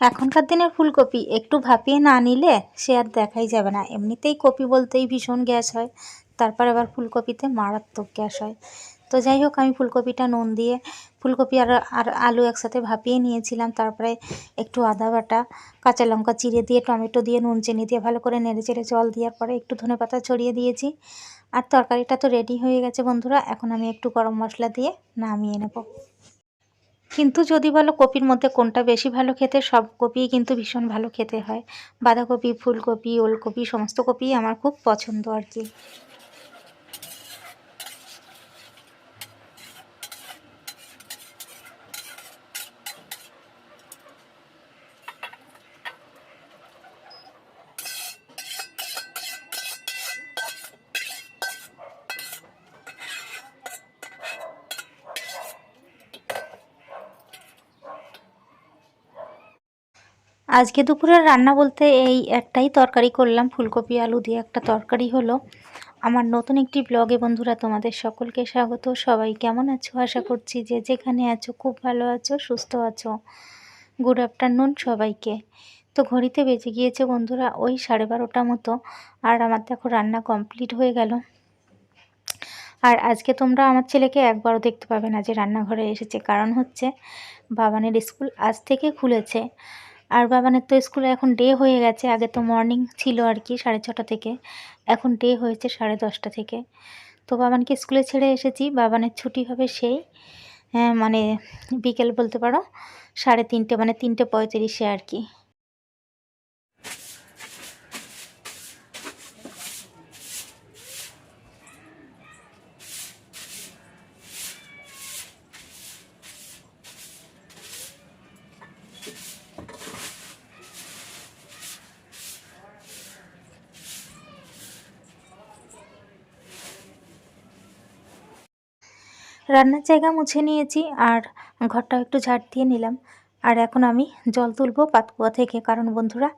এখনকার দিনের ফুলকপি একটু ভাপিয়ে না নিলে সে আর দেখাই যাবে না। এমনিতেই কপি বলতেই ভীষণ গ্যাস হয়, তারপর আবার ফুলকপিতে মারাত্মক গ্যাস হয়। তো যাই হোক, আমি ফুলকপিটা নুন দিয়ে, ফুলকপি আর আর আলু একসাথে ভাপিয়ে নিয়েছিলাম, তারপরে একটু আদা বাটা, কাঁচা লঙ্কা চিড়ে দিয়ে, টমেটো দিয়ে, নুন চিনি দিয়ে ভালো করে নেড়ে চেড়ে জল দেওয়ার পরে একটু ধনে পাতা ছড়িয়ে দিয়েছি। আর তরকারিটা তো রেডি হয়ে গেছে বন্ধুরা, এখন আমি একটু গরম মশলা দিয়ে নামিয়ে নেব। কিন্তু যদি বলো কপির মধ্যে কোনটা বেশি ভালো খেতে, সব কপিই কিন্তু ভীষণ ভালো খেতে হয়। বাঁধাকপি, ফুলকপি, ওলকপি, সমস্ত কপিই আমার খুব পছন্দ আর কি। আজকে দুপুরের রান্না বলতে এই একটাই তরকারি করলাম, ফুলকপি, আলু দিয়ে একটা তরকারি হলো। আমার নতুন একটি ব্লগে বন্ধুরা তোমাদের সকলকে স্বাগত। সবাই কেমন আছো? আশা করছি যে যেখানে আছো খুব ভালো আছো, সুস্থ আছো। গুড আফটারনুন সবাইকে। তো ঘড়িতে বেজে গিয়েছে বন্ধুরা ওই সাড়ে বারোটা মতো, আর আমার দেখো রান্না কমপ্লিট হয়ে গেল। আর আজকে তোমরা আমার ছেলেকে একবারও দেখতে পাবে না যে রান্নাঘরে এসেছে। কারণ হচ্ছে, বাবানের স্কুল আজ থেকে খুলেছে। আর বাবানের তো স্কুলে এখন ডে হয়ে গেছে, আগে তো মর্নিং ছিল আর কি সাড়ে ছটা থেকে। এখন ডে হয়েছে সাড়ে দশটা থেকে। তো বাবানকে স্কুলে ছেড়ে এসেছি বাবানের ছুটি হবে সেই হ্যাঁ মানে বিকেল বলতে পারো, সাড়ে তিনটে মানে তিনটে পঁয়ত্রিশে আর কি। রান্নার জায়গা মুছে নিয়েছি আর ঘরটাও একটু ঝাড় দিয়ে নিলাম। আর এখন আমি জল তুলবো পাতকুয়া থেকে। কারণ বন্ধুরা,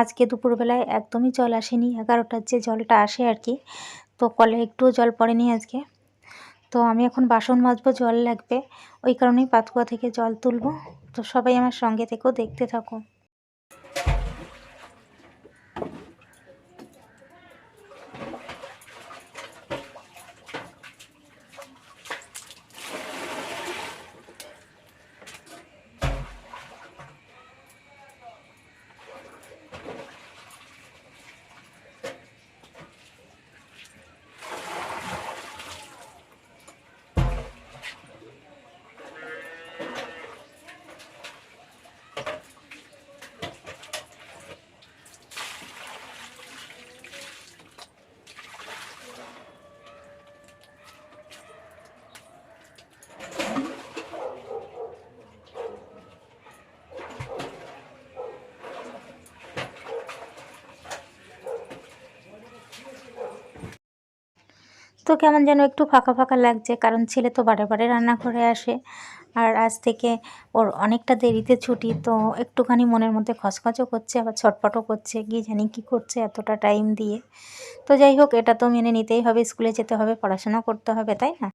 আজকে দুপুরবেলায় একদমই জল আসেনি, এগারোটার যে জলটা আসে আর কি, তো কলে একটুও জল পড়েনি আজকে। তো আমি এখন বাসন মাজবো, জল লাগবে। ওই কারণেই পাতকুয়া থেকে জল তুলবো। তো সবাই আমার সঙ্গে থেকেও দেখতে থাকো তো কেমন যেন একটু ফাঁকা ফাঁকা লাগছে, কারণ ছেলে তো বারে বারে রান্নাঘরে আসে। আর আজ থেকে ওর অনেকটা দেরিতে ছুটি, তো একটুখানি মনের মধ্যে খচখচও করছে, আবার ছটপটও করছে গিয়ে জানি কি করছে এতটা টাইম দিয়ে। তো যাই হোক, এটা তো মেনে নিতেই হবে, স্কুলে যেতে হবে পড়াশোনা করতে হবে, তাই না?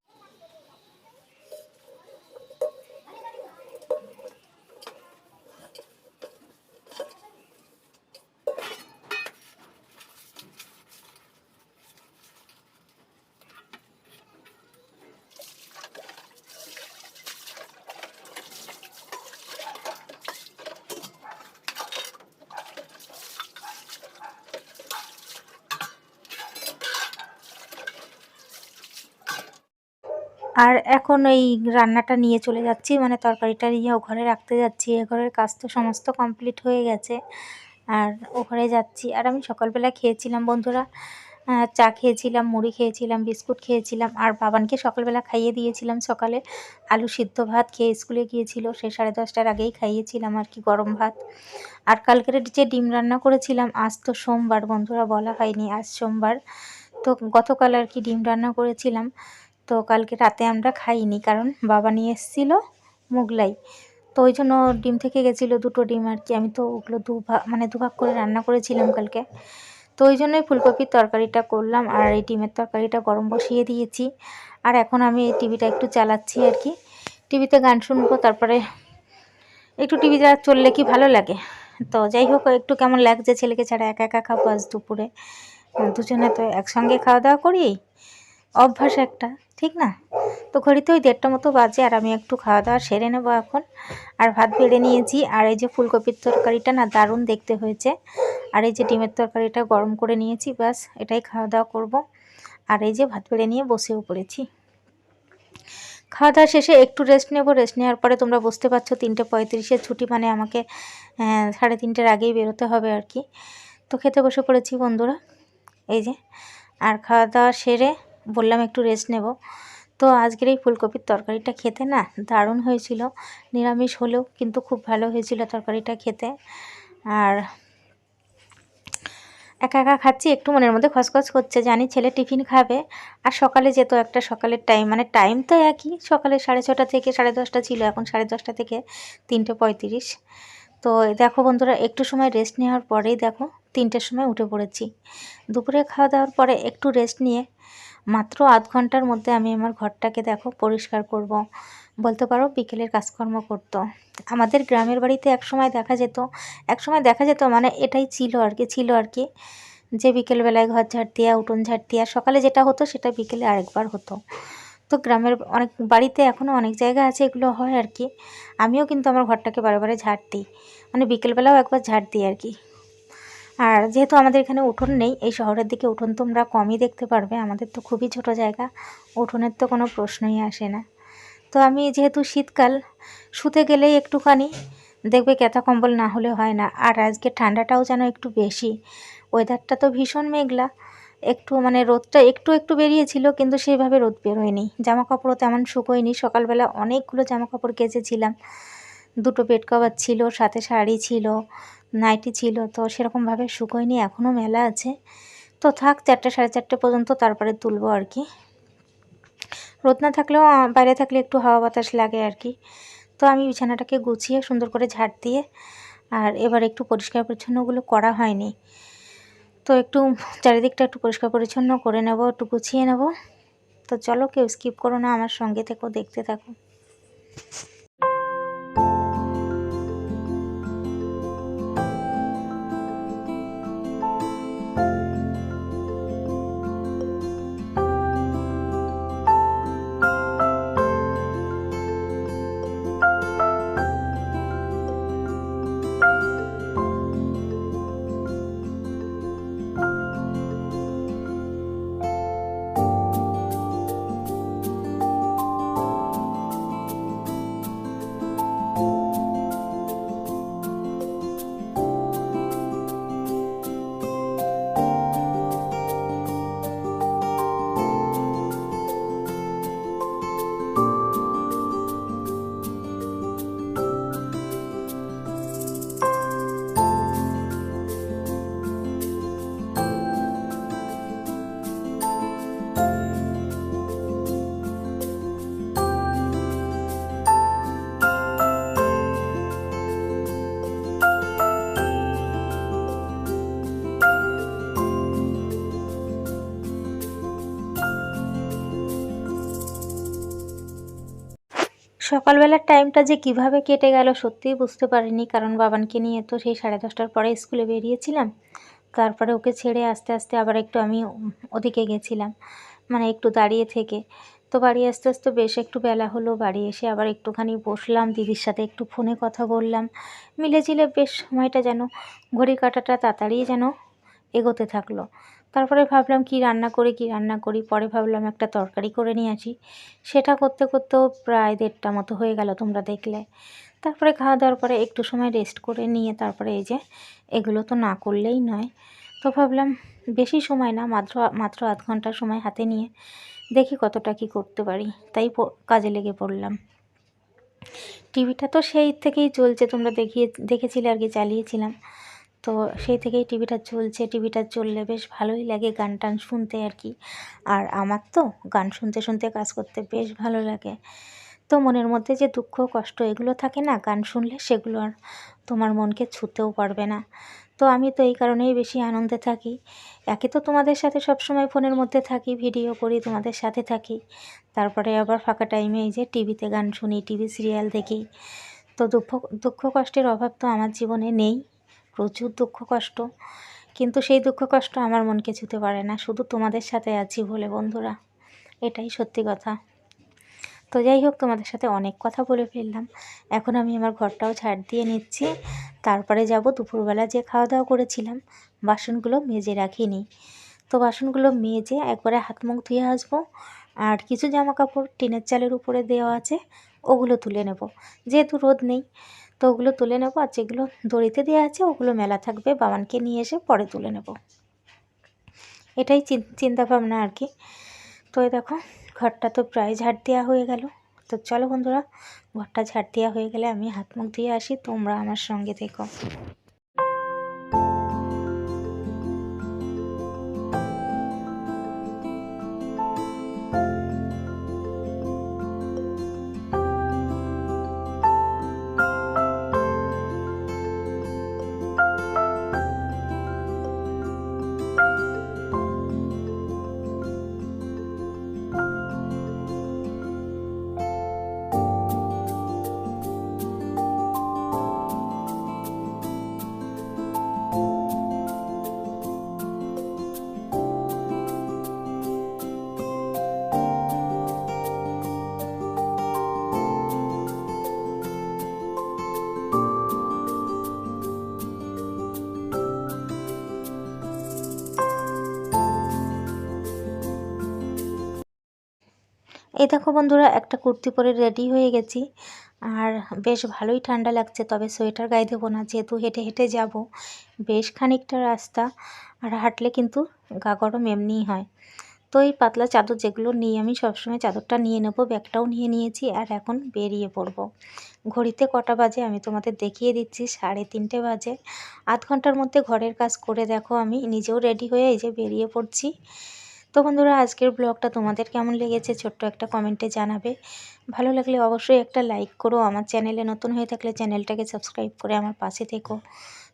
আর এখন এই রান্নাটা নিয়ে চলে যাচ্ছি মানে তরকারিটা নিয়ে ও ঘরে রাখতে যাচ্ছি। এ ঘরের কাজ তো সমস্ত কমপ্লিট হয়ে গেছে। আর ও ঘরে যাচ্ছি। আর আমি সকালবেলা খেয়েছিলাম বন্ধুরা চা খেয়েছিলাম, মুড়ি খেয়েছিলাম, বিস্কুট খেয়েছিলাম। আর বাবানকে সকালবেলা খাইয়ে দিয়েছিলাম সকালে। আলু সিদ্ধ ভাত খেয়ে স্কুলে গিয়েছিল, সে সাড়ে দশটার আগেই খাইয়েছিলাম আর কি গরম ভাত। আর কালকের যে ডিম রান্না করেছিলাম, আজ তো সোমবার বন্ধুরা, বলা হয়নি আজ সোমবার। তো গতকাল আর কি ডিম রান্না করেছিলাম। তো কালকে রাতে আমরা খাইনি, কারণ বাবা নিয়ে এসেছিল মুগলাই। তো ওই জন্য ডিম থেকে গেছিল দুটো ডিম আর কি। আমি তো ওগুলো দু ভাগ মানে দুভাগ করে রান্না করেছিলাম কালকে। তো ওই জন্যই ফুলকপির তরকারিটা করলাম আর এই ডিমের তরকারিটা গরম বসিয়ে দিয়েছি। আর এখন আমি এই টিভিটা একটু চালাচ্ছি আর কি। টিভিতে গান শুনব, তারপরে একটু টিভি যা চললে কি ভালো লাগে? তো যাই হোক, একটু কেমন লাগছে ছেলেকে ছাড়া একা একা খাব আজ দুপুরে। দুজনে তো একসঙ্গে খাওয়া দাওয়া করি। অভ্যাস একটা, ঠিক না? তো ঘড়িতে ওই দেড়টা মতো বাজে আর আমি একটু খাওয়া দাওয়া সেরে নেব এখন। আর ভাত বেড়ে নিয়েছি, আর এই যে ফুলকপির তরকারিটা না দারুণ দেখতে হয়েছে। আর এই যে ডিমের তরকারিটা গরম করে নিয়েছি, ব্যাস, এটাই খাওয়া দাওয়া করব। আর এই যে ভাত বেড়ে নিয়ে বসেও পড়েছি। খাওয়া দাওয়া শেষে একটু রেস্ট নেব রেস্ট নেওয়ার পরে তোমরা বুঝতে পারছ তিনটে পঁয়ত্রিশের ছুটি মানে আমাকে সাড়ে তিনটের আগেই বেরোতে হবে আর কি। তো খেতে বসে পড়েছি বন্ধুরা, এই যে। আর খাওয়া দাওয়া সেরে বললাম একটু রেস্ট নেব। তো আজকের এই ফুলকপির তরকারিটা খেতে না দারুণ হয়েছিল। নিরামিষ হলেও কিন্তু খুব ভালো হয়েছিল তরকারিটা খেতে। আর একা একা খাচ্ছি, একটু মনের মধ্যে খসখস করছে। জানি ছেলে টিফিন খাবে। আর সকালে যেত একটা সকালের টাইম মানে টাইম তো একই। সকালে সাড়ে ছটা থেকে সাড়ে দশটা ছিল, এখন সাড়ে দশটা থেকে তিনটে পঁয়ত্রিশ। তো দেখো বন্ধুরা, একটু সময় রেস্ট নেওয়ার পরেই দেখো তিনটের সময় উঠে পড়েছি। দুপুরে খাওয়া দাওয়ার পরে একটু রেস্ট নিয়ে মাত্র আধ ঘণ্টার মধ্যে আমি আমার ঘরটাকে দেখো পরিষ্কার করব। বলতে পারো বিকেলের কাজকর্ম করত। আমাদের গ্রামের বাড়িতে এক সময় দেখা যেত এক সময় দেখা যেত মানে এটাই ছিল আর কি, ছিল আর কি। যে বিকেলবেলায় ঘর ঝাড় দেওয়া উঠোন ঝাড় দেওয়া সকালে যেটা হতো সেটা বিকেলে আরেকবার হতো। তো গ্রামের অনেক, বাড়িতে এখনও অনেক জায়গা আছে এগুলো হয় আর কি। আমিও কিন্তু আমার ঘরটাকে বারে বারে ঝাড় দিই। মানে বিকেলবেলাও একবার ঝাড় দিই আর কি। আর যেহেতু আমাদের এখানে উঠোন নেই, এই শহরের দিকে উঠোন তোমরা কমই দেখতে পারবে। আমাদের তো খুবই ছোট জায়গা, উঠোনের তো কোনো প্রশ্নই আসে না। তো আমি যেহেতু শীতকাল, শুতে গেলেই একটুখানি দেখবে কেতা কম্বল না হলে হয় না। আর আজকে ঠান্ডাটাও যেন একটু বেশি। ওয়েদারটা তো ভীষণ মেঘলা। একটু মানে রোদটা একটু একটু বেরিয়েছিল, কিন্তু সেইভাবে রোদ বেরোয়নি। জামা কাপড়ও তেমন শুকোয়নি। সকালবেলা অনেকগুলো জামা কাপড় কেচেছিলাম। দুটো বেড কভার ছিল, সাথে শাড়ি ছিল। নাইটি ছিল, তো সেরকমভাবে শুকোয়নি, এখনও মেলা আছে। তো থাক, চারটে সাড়ে চারটে পর্যন্ত তারপরে তুলবো আর কি। রোদ না থাকলেও বাইরে থাকলে একটু হাওয়া বাতাস লাগে আর কি। তো আমি বিছানাটাকে গুছিয়ে সুন্দর করে ঝাড় দিয়ে, আর এবার একটু পরিষ্কার পরিচ্ছন্নগুলো করা হয়নি। তো একটু চারিদিকটা একটু পরিষ্কার পরিচ্ছন্ন করে নেব, একটু গুছিয়ে নেব। তো চলো কেউ স্কিপ করো না, আমার সঙ্গে থেকো, দেখতে থাকো। সকালবেলার টাইমটা যে কীভাবে কেটে গেল সত্যিই বুঝতে পারিনি, কারণ বাবানকে নিয়ে তো সেই সাড়ে দশটার পরে স্কুলে বেরিয়েছিলাম। তারপরে ওকে ছেড়ে আস্তে আস্তে আবার একটু আমি ওদিকে গেছিলাম মানে একটু দাঁড়িয়ে থেকে। তো বাড়ি আস্তে আস্তে বেশ একটু বেলা হলো, বাড়ি এসে আবার একটুখানি বসলাম, দিদির সাথে একটু ফোনে কথা বললাম। মিলে ঝিলে বেশ সময়টা যেন ঘড়ি কাটাটা তাড়াতাড়ি যেন এগোতে থাকল। তারপরে ভাবলাম কি রান্না করি, কি রান্না করি? পরে ভাবলাম একটা তরকারি করে নিয়ে আসি। সেটা করতে করতেও প্রায় দেড়টা মতো হয়ে গেল তোমরা দেখলে। তারপরে খাওয়া দাওয়ার পরে একটু সময় রেস্ট করে নিয়ে তারপরে এই যে, এগুলো তো না করলেই নয়। তো ভাবলাম বেশি সময় না, মাত্র মাত্র আধ ঘণ্টার সময় হাতে নিয়ে দেখি কতটা কি করতে পারি। তাই কাজে লেগে পড়লাম। টিভিটা তো সেই থেকেই চলছে, তোমরা দেখিয়ে, দেখেছিলে আর কি, চালিয়েছিলাম। তো সেই থেকেই টিভিটা চলছে। টিভিটা চললে বেশ ভালোই লাগে গান টান শুনতে আর কি। আর আমার তো গান শুনতে শুনতে কাজ করতে বেশ ভালো লাগে। তো মনের মধ্যে যে দুঃখ, কষ্ট এগুলো থাকে না, গান শুনলে সেগুলো আর তোমার মনকে ছুতেও পারবে না। তো আমি তো এই কারণেই বেশি আনন্দে থাকি। একে তো তোমাদের সাথে সব সময় ফোনের মধ্যে থাকি, ভিডিও করি, তোমাদের সাথে থাকি। তারপরে আবার ফাঁকা টাইমে এই যে টিভিতে গান শুনি, টিভি সিরিয়াল দেখি। তো দুঃখ দুঃখ, কষ্টের অভাব তো আমার জীবনে নেই। প্রচুর দুঃখ কষ্ট। কিন্তু সেই দুঃখ কষ্ট আমার মনকে ছুতে পারে না। শুধু তোমাদের সাথে আছি বলে, বন্ধুরা। এটাই সত্যি কথা। তো যাই হোক, তোমাদের সাথে অনেক কথা বলে ফেললাম। এখন আমি আমার ঘরটাও ছাড় দিয়ে নিচ্ছি। তারপরে যাব, দুপুরবেলা যে খাওয়া দাওয়া করেছিলাম, বাসনগুলো মেজে রাখিনি। তো বাসনগুলো মেজে একবারে হাত মুখ ধুয়ে আসব। আর কিছু জামা কাপড় টিনের চালের উপরে দেওয়া আছে, ওগুলো তুলে নেব। যেহেতু রোদ নেই তো ওগুলো তুলে নেব আর যেগুলো দড়িতে দেওয়া আছে, ওগুলো মেলা থাকবে, বাবানকে নিয়ে এসে পরে তুলে নেব। এটাই চিন্তা ভাবনা আর কি। তো দেখো, ঘরটা তো প্রায় ঝাড় দেওয়া হয়ে গেল। তো চলো বন্ধুরা, ঘরটা ঝাড় দেওয়া হয়ে গেলে আমি হাত মুখ দিয়ে আসি, তোমরা আমার সঙ্গে থেকো। এই দেখো বন্ধুরা, একটা কুর্তি পরে রেডি হয়ে গেছি। আর বেশ ভালোই ঠান্ডা লাগছে, তবে সোয়েটার গায়ে দেবো না, যেহেতু হেঁটে হেঁটে যাব। বেশ খানিকটা রাস্তা, আর হাঁটলে কিন্তু গা গরম এমনিই হয়। তো এই পাতলা চাদর যেগুলো নিয়ে আমি সবসময় চাদরটা নিয়ে নেব, ব্যাগটাও নিয়ে নিয়েছি, আর এখন বেরিয়ে পড়ব। ঘড়িতে কটা বাজে আমি তোমাদের দেখিয়ে দিচ্ছি, সাড়ে তিনটে বাজে। আধ ঘণ্টার মধ্যে ঘরের কাজ করে দেখো আমি, নিজেও রেডি হয়ে এই যে বেরিয়ে পড়ছি। তো বন্ধুরা, আজকের ব্লগটা তোমাদের কেমন লেগেছে ছোট্ট একটা কমেন্টে জানাবে। ভালো লাগলে অবশ্যই একটা লাইক করো, আমার চ্যানেলে নতুন হয়ে থাকলে চ্যানেলটাকে সাবস্ক্রাইব করে আমার পাশে থেকো।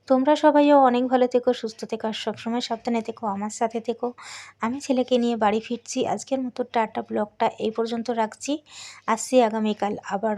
তোমরা সবাইও অনেক ভালো থেকো, সুস্থ থেকো আর সবসময় সাবধানে থেকো, আমার সাথে থেকো। আমি ছেলেকে নিয়ে বাড়ি ফিরছি, আজকের মতো টাটা ব্লগটা এই পর্যন্ত রাখছি। আসছি আগামীকাল আবার